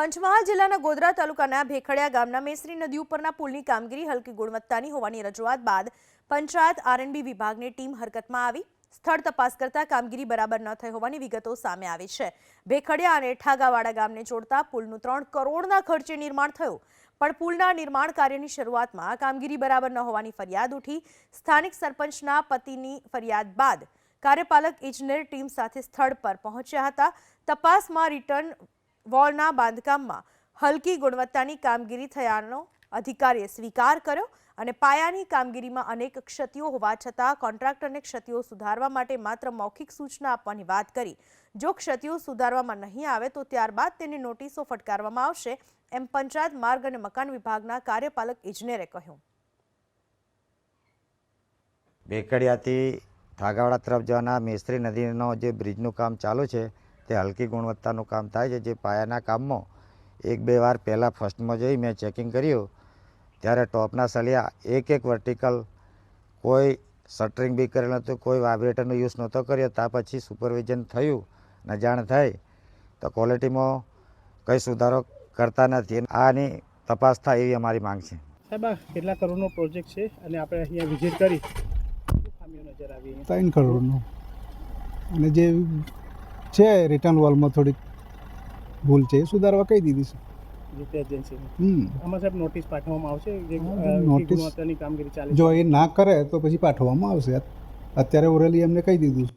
પંચમહાલ જિલ્લાના ગોધરા તાલુકાના ભેખડિયા ગામના મેસરી નદી ઉપરના પુલની કામગીરી હલકી ગુણવત્તાની હોવાની રજૂઆત બાદ પંચાયત આરએનબી વિભાગની ટીમ હરકતમાં આવી. સ્થળ તપાસ કરતા કામગીરી બરાબર ન થઈ હોવાની વિગતો સામે આવી છે. ભેખડિયા અને ઠાગાવાડા ગામને જોડતા પુલનું ત્રણ કરોડના ખર્ચે નિર્માણ થયું. પણ પુલના નિર્માણ કાર્યની શરૂઆતમાં કામગીરી બરાબર ન હોવાની ફરિયાદ ઉઠી. સ્થાનિક સરપંચના પતિની ફરિયાદ બાદ કાર્યપાલક ઇજનેર ટીમ સાથે સ્થળ પર પહોંચ્યા હતા. તપાસમાં રિટર્ન વોલના બાંધકામમાં હલકી ગુણવત્તાની કામગીરી થયાનો અધિકારીએ સ્વીકાર કર્યો અને પાયાની કામગીરીમાં અનેક ક્ષતિઓ હોવા છતાં કોન્ટ્રાક્ટરને ક્ષતિઓ સુધારવા માટે માત્ર મૌખિક સૂચના આપવાની વાત કરી. જો ક્ષતિઓ સુધારવામાં નહીં આવે તો ત્યારબાદ તેને નોટિસો ફટકારવામાં આવશે, એમ પંચાયત માર્ગ અને મકાન વિભાગના કાર્યપાલક ઇજનેરે કહ્યું. ભેકડિયાથી થાગાવાડા તરફ જવાના મેસ્ત્રી નદીનો જે બ્રિજનું કામ ચાલુ છે તે હલકી ગુણવત્તાનું કામ થાય છે. જે પાયાના કામમાં એક બે વાર પહેલાં ફર્સ્ટમાં જઈ મેં ચેકિંગ કર્યું. ત્યારે ટોપના સળિયા એક એક વર્ટિકલ કોઈ શટરિંગ બી કરેલ નહોતું કોઈ વાઇબ્રેટરનો યુઝ નહોતો કર્યો. ત્યાં પછી સુપરવિઝન થયું ને જાણ થઈ. તો ક્વોલિટીમાં કંઈ સુધારો કરતા નથી. આની તપાસ થાય એવી અમારી માંગ છે. સાહેબ આ કેટલા કરોડનો પ્રોજેક્ટ છે અને આપણે અહીંયા વિઝિટ કરી? ત્રણ કરોડનો. અને જે છે રિટર્ન વોલમાં થોડીક ભૂલ છે એ સુધારવા કહી દીધી છે. નોટિસ પાઠવવામાં આવશે જો એ ના કરે તો પછી પાઠવવામાં આવશે. અત્યારે ઓરેલી એમને કહી દીધું છે.